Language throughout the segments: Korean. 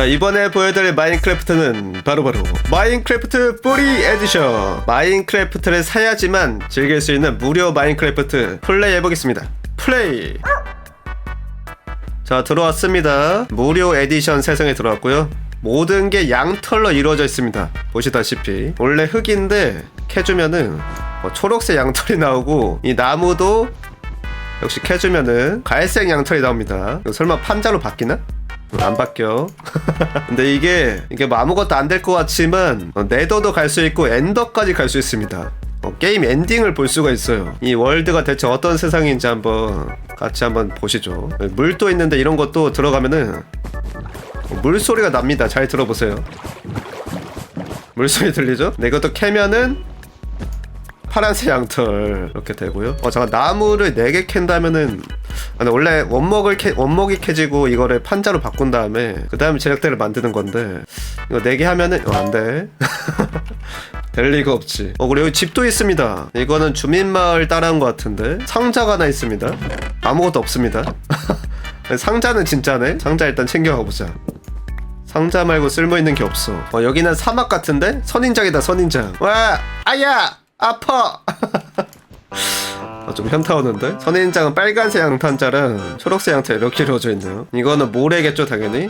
자 이번에 보여드릴 마인크래프트는 바로 바로 마인크래프트 뿌리 에디션. 마인크래프트를 사야지만 즐길 수 있는 무료 마인크래프트 플레이 해보겠습니다. 플레이! 자 들어왔습니다. 무료 에디션 세상에 들어왔고요. 모든 게 양털로 이루어져 있습니다. 보시다시피. 원래 흙인데 캐주면은 뭐 초록색 양털이 나오고 이 나무도 역시 캐주면은 갈색 양털이 나옵니다. 설마 판자로 바뀌나? 안 바뀌어. 근데 이게 이게 뭐 아무것도 안 될 것 같지만 어, 네더도 갈 수 있고 엔더까지 갈 수 있습니다. 어, 게임 엔딩을 볼 수가 있어요. 이 월드가 대체 어떤 세상인지 한번 같이 한번 보시죠. 물도 있는데 이런 것도 들어가면은 어, 물 소리가 납니다. 잘 들어보세요. 물 소리 들리죠? 네, 이것도 캐면은 파란색 양털 이렇게 되고요. 어 잠깐 나무를 4개 캔다면은 아니, 원래 원목을 캐, 원목이 캐지고 이거를 판자로 바꾼 다음에 그 다음에 제작대를 만드는 건데 이거 4개 하면은 어, 안 돼. 될 리가 없지. 어 그리고 여기 집도 있습니다. 이거는 주민마을 따라한 것 같은데 상자가 하나 있습니다. 아무것도 없습니다. 상자는 진짜네. 상자 일단 챙겨가보자. 상자 말고 쓸모있는 게 없어. 어 여기는 사막 같은데? 선인장이다 선인장. 와 아야 아파 아, 좀 현타 오는데? 선인장은 빨간색 양탄자랑 초록색 양털 이렇게 이루어져 있네요. 이거는 모래겠죠, 당연히?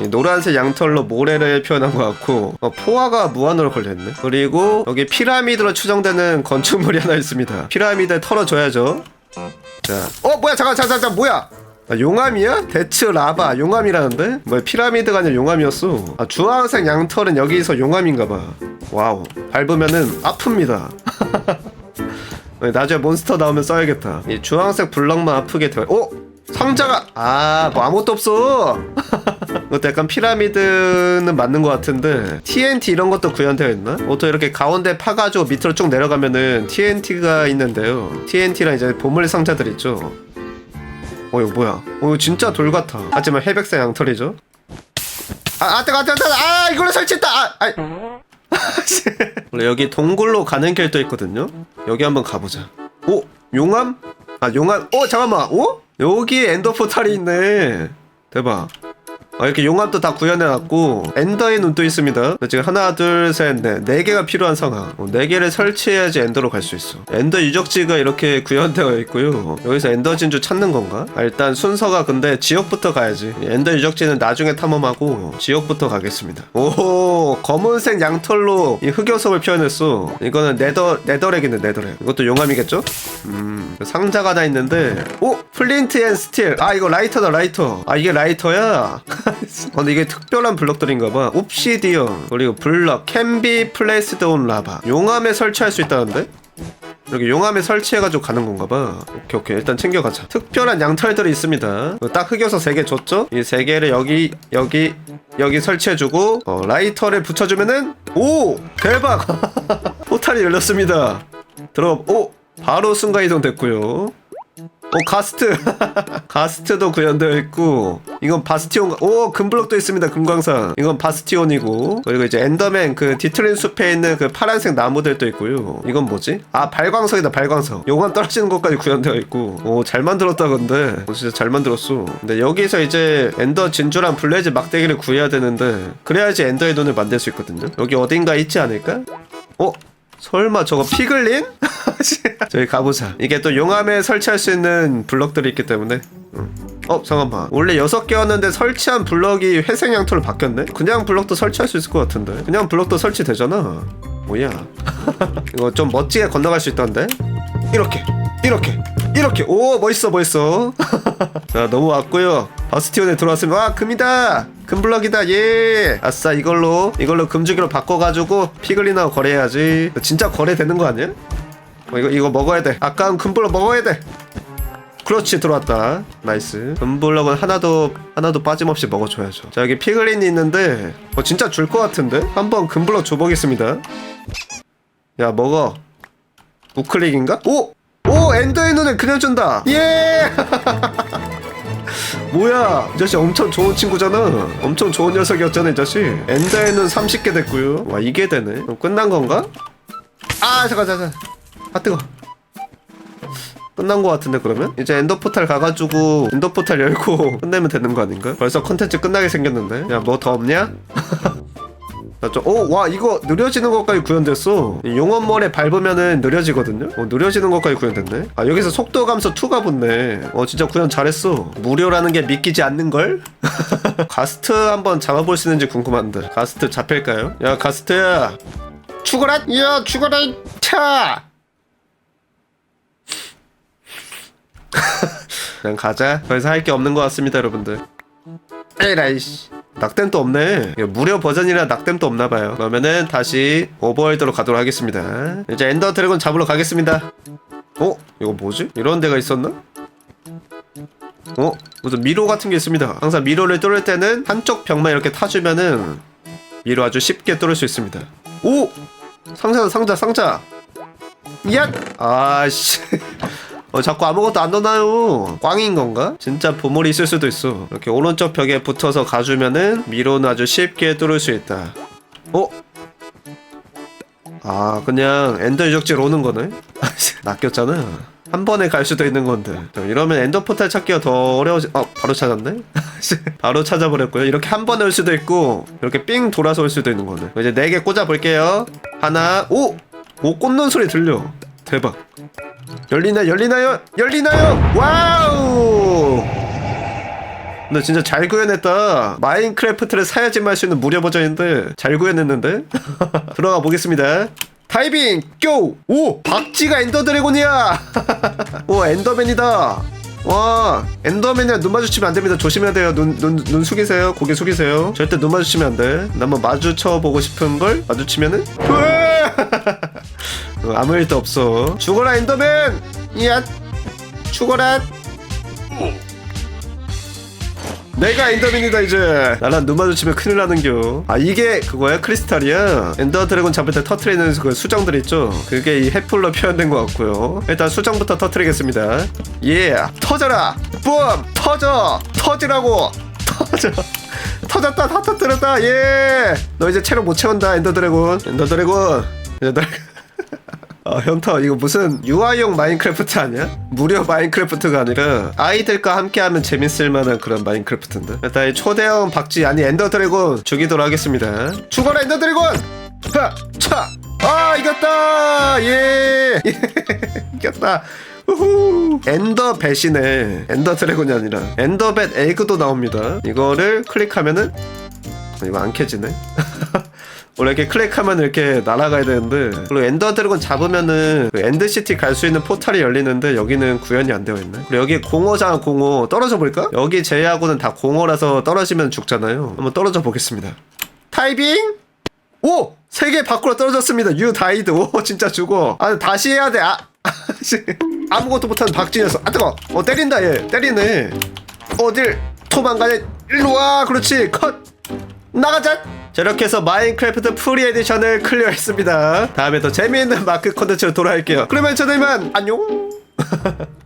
이 노란색 양털로 모래를 표현한 것 같고 어, 포화가 무한으로 걸려있네 그리고 여기 피라미드로 추정되는 건축물이 하나 있습니다 피라미드 털어줘야죠 자, 어 뭐야 잠깐 잠깐 잠깐 뭐야 아, 용암이야? 대츠 라바 용암이라는데? 뭐 피라미드가 아니라 용암이었어 아 주황색 양털은 여기서 용암인가봐 와우 밟으면은 아픕니다 나중에 몬스터 나오면 써야겠다. 이 주황색 블럭만 아프게 돼. 어? 상자가 아, 뭐 아무것도 없어. 이것도 약간 피라미드는 맞는 것 같은데 TNT 이런 것도 구현되어 있나? 보통 이렇게 가운데 파가지고 밑으로 쭉 내려가면은 TNT가 있는데요. TNT랑 이제 보물 상자들 있죠. 어 이거 뭐야? 어 이거 진짜 돌 같아. 하지만 해백색 양털이죠. 아, 아 뜨거, 아 뜨거, 아 이걸로 설치했다. 아, 아이. 원래 여기 동굴로 가는 길도 있거든요. 여기 한번 가보자. 오 용암? 아 용암? 어 잠깐만. 오? 여기 엔더 포탈이 있네. 대박. 아, 이렇게 용암도 다 구현해놨고 엔더의 눈도 있습니다. 지금 하나, 둘, 셋, 넷, 네 개가 필요한 상황. 어, 네 개를 설치해야지 엔더로 갈 수 있어. 엔더 유적지가 이렇게 구현되어 있고요. 여기서 엔더 진주 찾는 건가? 아, 일단 순서가 근데 지역부터 가야지. 엔더 유적지는 나중에 탐험하고 지역부터 가겠습니다. 오, 검은색 양털로 이 흑요석을 표현했어. 이거는 네더 네더렉이네 네더렉. 이것도 용암이겠죠? 음, 상자가 하나 있는데, 오, 플린트 앤 스틸. 아, 이거 라이터다 라이터. 아, 이게 라이터야. 어, 근데 이게 특별한 블럭들인가봐. 옵시디언 그리고 블럭 캔비 플레이스드 온 라바. 용암에 설치할 수 있다는데? 여기 용암에 설치해가지고 가는 건가 봐. 오케이 오케이 일단 챙겨가자. 특별한 양털들이 있습니다. 딱 흑여서 3개 줬죠? 이 3개를 여기 여기 여기 설치해주고 어, 라이터를 붙여주면은 오 대박 포탈이 열렸습니다. 들어 오 바로 순간이동 됐고요. 오 가스트. 가스트도 구현되어 있고 이건 바스티온 오 금블럭도 있습니다 금광산. 이건 바스티온이고 그리고 이제 엔더맨 그 디트린 숲에 있는 그 파란색 나무들도 있고요. 이건 뭐지? 아 발광석이다 발광석. 요건 떨어지는 것까지 구현되어 있고. 오 잘 만들었다 근데. 오, 진짜 잘 만들었어. 근데 여기서 이제 엔더 진주랑 블레이즈 막대기를 구해야 되는데 그래야지 엔더의 눈을 만들 수 있거든요. 여기 어딘가 있지 않을까? 어 설마 저거 피글린? 저기 가보자. 이게 또 용암에 설치할 수 있는 블럭들이 있기 때문에. 응. 어 잠깐만. 원래 6개였는데 설치한 블럭이 회색 양털로 바뀌었네? 그냥 블럭도 설치할 수 있을 것 같은데. 그냥 블럭도 설치되잖아. 뭐야? 이거 좀 멋지게 건너갈 수 있던데? 이렇게, 이렇게, 이렇게. 오 멋있어 멋있어. 자 넘어왔고요. 바스티온에 들어왔으면 와 금이다. 금블럭이다 예 아싸 이걸로 이걸로 금주기로 바꿔가지고 피글린하고 거래해야지 진짜 거래되는 거 아니야? 어, 이거 이거 먹어야 돼 아까운 금블럭 먹어야 돼 그렇지 들어왔다 나이스 금블럭은 하나도 하나도 빠짐없이 먹어줘야죠 자 여기 피글린이 있는데 어 진짜 줄 것 같은데 한번 금블럭 줘보겠습니다 야 먹어 우클릭인가? 오! 오 엔더의 눈을 그냥 준다. 예. 뭐야 이 자식 엄청 좋은 친구잖아. 엄청 좋은 녀석이었잖아 이 자식. 엔더의 눈 30개 됐고요. 와 이게 되네. 그럼 끝난 건가? 아 잠깐 잠깐. 아 뜨거. 끝난 거 같은데 그러면? 이제 엔더 포탈 가가지고 엔더 포탈 열고 끝내면 되는 거 아닌가? 벌써 컨텐츠 끝나게 생겼는데. 야 뭐 더 없냐? 오 와 이거 느려지는 것까지 구현됐어. 이 용원몰에 밟으면은 느려지거든요? 어, 느려지는 것까지 구현됐네? 아 여기서 속도 감소 2가 붙네. 어 진짜 구현 잘했어. 무료라는 게 믿기지 않는걸? 가스트 한번 잡아볼 수 있는지 궁금한데. 가스트 잡힐까요? 야 가스트야 죽어라! 야 죽어라 차! 그냥 가자. 더 이상 할 게 없는 것 같습니다 여러분들. 에라이씨 낙댐도 없네 무료 버전이라 낙댐도 없나봐요 그러면은 다시 오버월드로 가도록 하겠습니다 이제 엔더 드래곤 잡으러 가겠습니다 어? 이거 뭐지? 이런 데가 있었나? 어? 무슨 미로 같은 게 있습니다 항상 미로를 뚫을 때는 한쪽 벽만 이렇게 타주면은 미로 아주 쉽게 뚫을 수 있습니다 오! 상자다 상자 상자 야! 아씨 어, 자꾸 아무것도 안 넣나요? 꽝인 건가? 진짜 보물이 있을 수도 있어. 이렇게 오른쪽 벽에 붙어서 가주면은 미로는 아주 쉽게 뚫을 수 있다. 어? 아, 그냥 엔더 유적지로 오는 거네? 낚였잖아. 한 번에 갈 수도 있는 건데. 이러면 엔더 포탈 찾기가 더 어려워지, 어, 바로 찾았네? 바로 찾아버렸고요. 이렇게 한 번에 올 수도 있고, 이렇게 삥 돌아서 올 수도 있는 거네. 이제 네 개 꽂아볼게요. 하나, 오! 오, 꽂는 소리 들려. 대박. 열리나 열리나요? 열리나요? 와우! 근데 진짜 잘 구현했다. 마인크래프트를 사야지만 할수 있는 무료 버전인데 잘 구현했는데? 들어가 보겠습니다. 다이빙 고! 오! 박쥐가 엔더 드래곤이야! 오 엔더맨이다. 와 엔더맨이랑 눈 마주치면 안 됩니다. 조심해야 돼요. 눈 눈 눈 숙이세요. 고개 숙이세요. 절대 눈 마주치면 안돼. 한번 마주쳐 보고 싶은 걸 마주치면은? 으아! 어, 아무 일도 없어. 죽어라 엔더맨! 이야 죽어라! 내가 엔더맨이다 이제. 나랑 눈 마주치면 큰일 나는겨. 아 이게 그거야 크리스탈이야? 엔더 드래곤 잡을 때 터트리는 그 수정들 있죠? 그게 이 햇불로 표현된 것 같고요. 일단 수정부터 터트리겠습니다. 예 터져라! 뿜! 터져! 터지라고! 터져! 터졌다 다 터뜨렸다! 예너 이제 체력 못 채운다 엔더 드래곤. 엔더 드래곤. 엔더 드래곤 아 현타 이거 무슨 UI용 마인크래프트 아니야? 무료 마인크래프트가 아니라 아이들과 함께하면 재밌을 만한 그런 마인크래프트인데. 일단 이 초대형 박쥐 아니 엔더 드래곤 죽이도록 하겠습니다. 죽어라 엔더 드래곤! 차아 이겼다! 예! 이겼다. 우후! 엔더 뱃이네 엔더 드래곤이 아니라 엔더 뱃 에그도 나옵니다. 이거를 클릭하면은 이거 안 켜지네 원래 이렇게 클릭하면 이렇게 날아가야 되는데 그리고 엔더 드래곤 잡으면은 그 엔드 시티 갈 수 있는 포탈이 열리는데 여기는 구현이 안 되어 있네. 그리고 여기 공허잖아 공허 떨어져 볼까? 여기 제외하고는 다 공허라서 떨어지면 죽잖아요. 한번 떨어져 보겠습니다. 타이빙! 오! 세개 밖으로 떨어졌습니다. 유 다이드. 오 진짜 죽어. 아 다시 해야 돼 아 아무것도 못하는 박진이었어 아 뜨거. 어 때린다 얘. 때리네. 어딜? 도망가냐 일로 와. 그렇지. 컷. 나가자 저렇게 해서 마인크래프트 프리 에디션을 클리어했습니다. 다음에 더 재미있는 마크 콘텐츠로 돌아올게요. 그러면 저는 이만 안녕